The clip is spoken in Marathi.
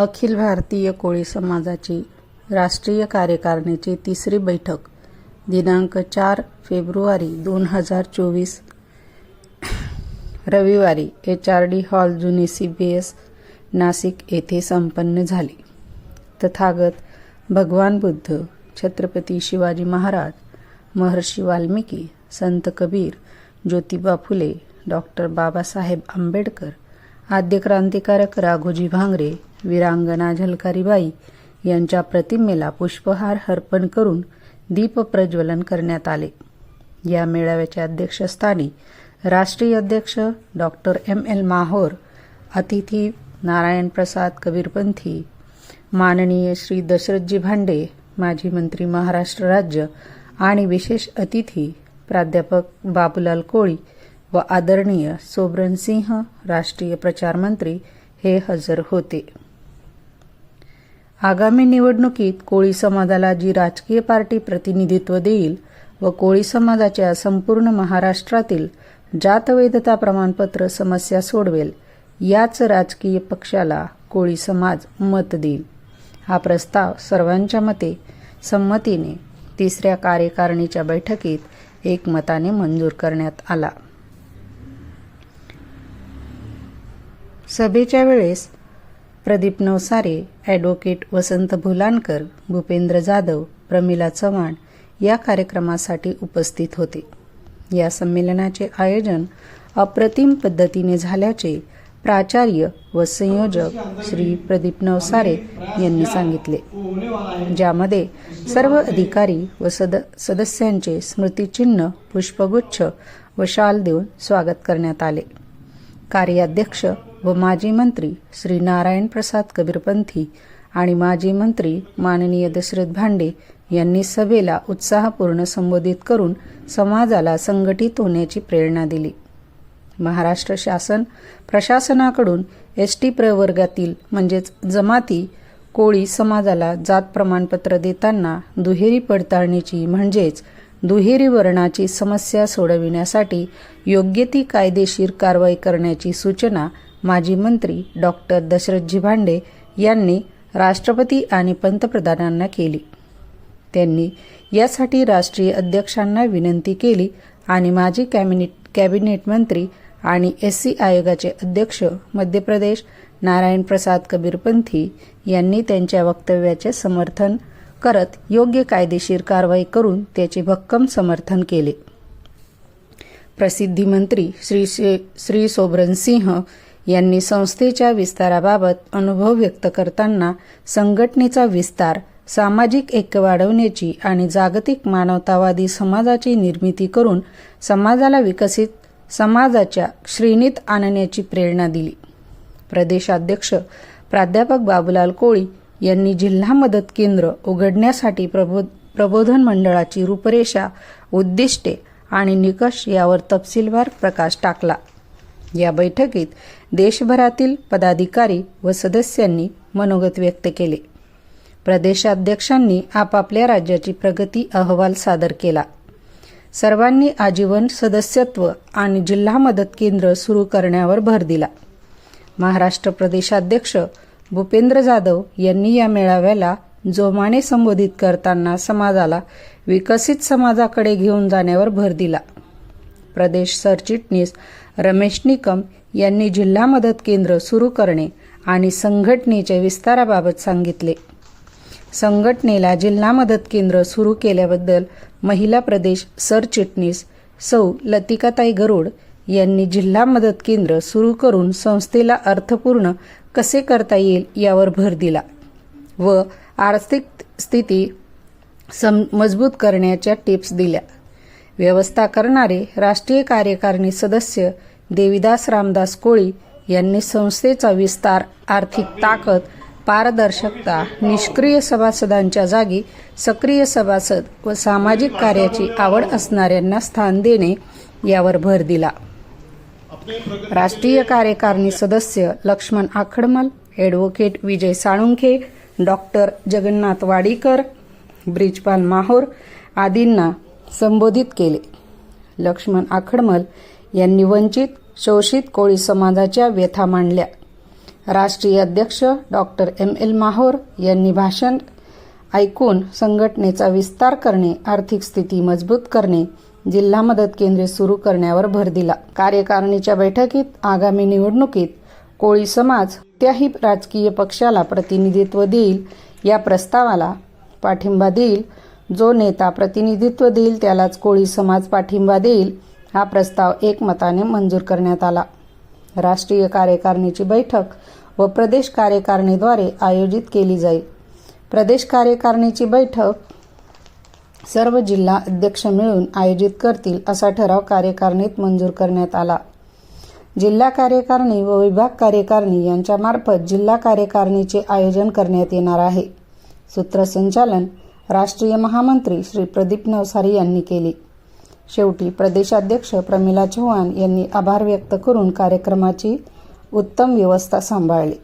अखिल भारतीय कोळी समाजाची राष्ट्रीय कार्यकारिणीची तिसरी बैठक दिनांक चार फेब्रुवारी दोन हजार चोवीस. रविवारी एच आर डी हॉल जुनी सी बी एस नाशिक येथे संपन्न झाली. तथागत भगवान बुद्ध छत्रपती शिवाजी महाराज महर्षी वाल्मिकी संत कबीर ज्योतिबा फुले डॉक्टर बाबासाहेब आंबेडकर आद्य क्रांतिकारक राघोजी भांगरे वीरांगना झलकारीबाई यांच्या प्रतिमेला पुष्पहार अर्पण करून दीप प्रज्वलन करण्यात आले. या मेळाव्याच्या अध्यक्षस्थानी राष्ट्रीय अध्यक्ष डॉक्टर एम. एल. माहोर अतिथी नारायण प्रसाद कबीरपंथी माननीय श्री दशरथजी भांडे माजी मंत्री महाराष्ट्र राज्य आणि विशेष अतिथी प्राध्यापक बाबूलाल कोळी व आदरणीय सोबरन सिंह राष्ट्रीय प्रचारमंत्री हे हजर होते. आगामी निवडणुकीत कोळी समाजाला जी राजकीय पार्टी प्रतिनिधित्व देईल व कोळी समाजाच्या संपूर्ण महाराष्ट्रातील जातवैधता प्रमाणपत्र समस्या सोडवेल याच राजकीय पक्षाला कोळी समाज मत देईल. हा प्रस्ताव सर्वांच्या मते संमतीने तिसऱ्या कार्यकारिणीच्या बैठकीत एकमताने मंजूर करण्यात आला. सभेच्या वेळेस प्रदीप नवसारे ॲडव्होकेट वसंत भुलानकर भूपेंद्र जाधव प्रमिला चव्हाण या कार्यक्रमासाठी उपस्थित होते. या संमेलनाचे आयोजन अप्रतिम पद्धतीने झाल्याचे प्राचार्य व संयोजक श्री प्रदीप नवसारे यांनी सांगितले. ज्यामध्ये सर्व अधिकारी व सद सदस्यांचे स्मृतिचिन्ह पुष्पगुच्छ व शाल देऊन स्वागत करण्यात आले. कार्याध्यक्ष व माजी मंत्री श्री नारायण प्रसाद कबीरपंथी आणि माजी मंत्री माननीय दशरथ भांडे यांनी सभेला उत्साहपूर्ण संबोधित करून समाजाला संघटित होण्याची प्रेरणा दिली. महाराष्ट्र शासन प्रशासनाकडून एस टी प्रवर्गातील म्हणजेच जमाती कोळी समाजाला जात प्रमाणपत्र देताना दुहेरी पडताळणीची म्हणजेच दुहेरी वर्णाची समस्या सोडविण्यासाठी योग्य ती कायदेशीर कारवाई करण्याची सूचना माजी मंत्री डॉक्टर दशरथजी भांडे यांनी राष्ट्रपती आणि पंतप्रधानांना केली. त्यांनी यासाठी राष्ट्रीय अध्यक्षांना विनंती केली आणि माजी कॅबिनेट कॅबिनेट मंत्री आणि एस सी आयोगाचे अध्यक्ष मध्य प्रदेश नारायण प्रसाद कबीरपंथी यांनी त्यांच्या वक्तव्याचे समर्थन करत योग्य कायदेशीर कारवाई करून त्याचे भक्कम समर्थन केले. प्रसिद्धी मंत्री श्री श्री सोबरन सिंह यांनी संस्थेच्या विस्ताराबाबत अनुभव व्यक्त करताना संघटनेचा विस्तार सामाजिक ऐक्य वाढवण्याची आणि जागतिक मानवतावादी समाजाची निर्मिती करून समाजाला विकसित समाजाच्या श्रेणीत आणण्याची प्रेरणा दिली. प्रदेशाध्यक्ष प्राध्यापक बाबूलाल कोळी यांनी जिल्हा मदत केंद्र उघडण्यासाठी प्रबोध प्रबोधन मंडळाची रूपरेषा उद्दिष्टे आणि निकष यावर तपशीलवार प्रकाश टाकला. या बैठकीत देशभरातील पदाधिकारी व सदस्यांनी मनोगत व्यक्त केले. प्रदेशाध्यक्षांनी आपापल्या राज्याची प्रगती अहवाल सादर केला. सर्वांनी आजीवन सदस्यत्व आणि जिल्हा मदत केंद्र सुरू करण्यावर भर दिला. महाराष्ट्र प्रदेशाध्यक्ष भूपेंद्र जाधव यांनी या मेळाव्याला जोमाने संबोधित करताना समाजाला विकसित समाजाकडे घेऊन जाण्यावर भर दिला. प्रदेश सरचिटणीस रमेश निकम यांनी जिल्हा मदत केंद्र सुरू करणे आणि संघटनेच्या विस्ताराबाबत सांगितले. संघटनेला जिल्हा मदत केंद्र सुरू केल्याबद्दल महिला प्रदेश सरचिटणीस सौ लतिकाताई गरुड यांनी जिल्हा मदत केंद्र सुरू करून संस्थेला अर्थपूर्ण कसे करता येईल यावर भर दिला व आर्थिक स्थिती सम मजबूत करण्याच्या टिप्स दिल्या. व्यवस्था करणारे राष्ट्रीय कार्यकारिणी सदस्य देविदास रामदास कोळी यांनी संस्थेचा विस्तार आर्थिक ताकद पारदर्शकता निष्क्रिय सभासदांच्या जागी सक्रिय सभासद व सामाजिक कार्याची आवड असणाऱ्यांना स्थान देणे यावर भर दिला. राष्ट्रीय कार्यकारिणी सदस्य लक्ष्मण आखडमल ॲडव्होकेट विजय साळुंखे डॉक्टर जगन्नाथ वाडीकर ब्रिजपाल माहोर आदींना संबोधित केले. लक्ष्मण आखडमल यांनी वंचित शोषित कोळी समाजाच्या व्यथा मांडल्या. राष्ट्रीय अध्यक्ष डॉक्टर एम. एल. माहोर यांनी भाषण ऐकून संघटनेचा विस्तार करणे आर्थिक स्थिती मजबूत करणे जिल्हा मदत केंद्रे सुरू करण्यावर भर दिला. कार्यकारिणीच्या बैठकीत आगामी निवडणुकीत कोळी समाज त्याही राजकीय पक्षाला प्रतिनिधित्व देईल या प्रस्तावाला पाठिंबा देईल जो नेता प्रतिनिधित्व देईल त्यालाच कोळी समाज पाठिंबा देईल हा प्रस्ताव एकमताने मंजूर करण्यात आला. राष्ट्रीय कार्यकारिणीची बैठक व प्रदेश कार्यकारिणीद्वारे आयोजित केली जाईल. प्रदेश कार्यकारिणीची बैठक सर्व जिल्हा अध्यक्ष मिळून आयोजित करतील असा ठराव कार्यकारिणीत मंजूर करण्यात आला. जिल्हा कार्यकारिणी व विभाग कार्यकारिणी यांच्यामार्फत जिल्हा कार्यकारिणीचे आयोजन करण्यात येणार आहे. सूत्रसंचालन राष्ट्रीय महामंत्री श्री प्रदीप नवसारी यांनी केले. शेवटी प्रदेशाध्यक्ष प्रमिला चव्हाण यांनी आभार व्यक्त करून कार्यक्रमाची उत्तम व्यवस्था सांभाळली.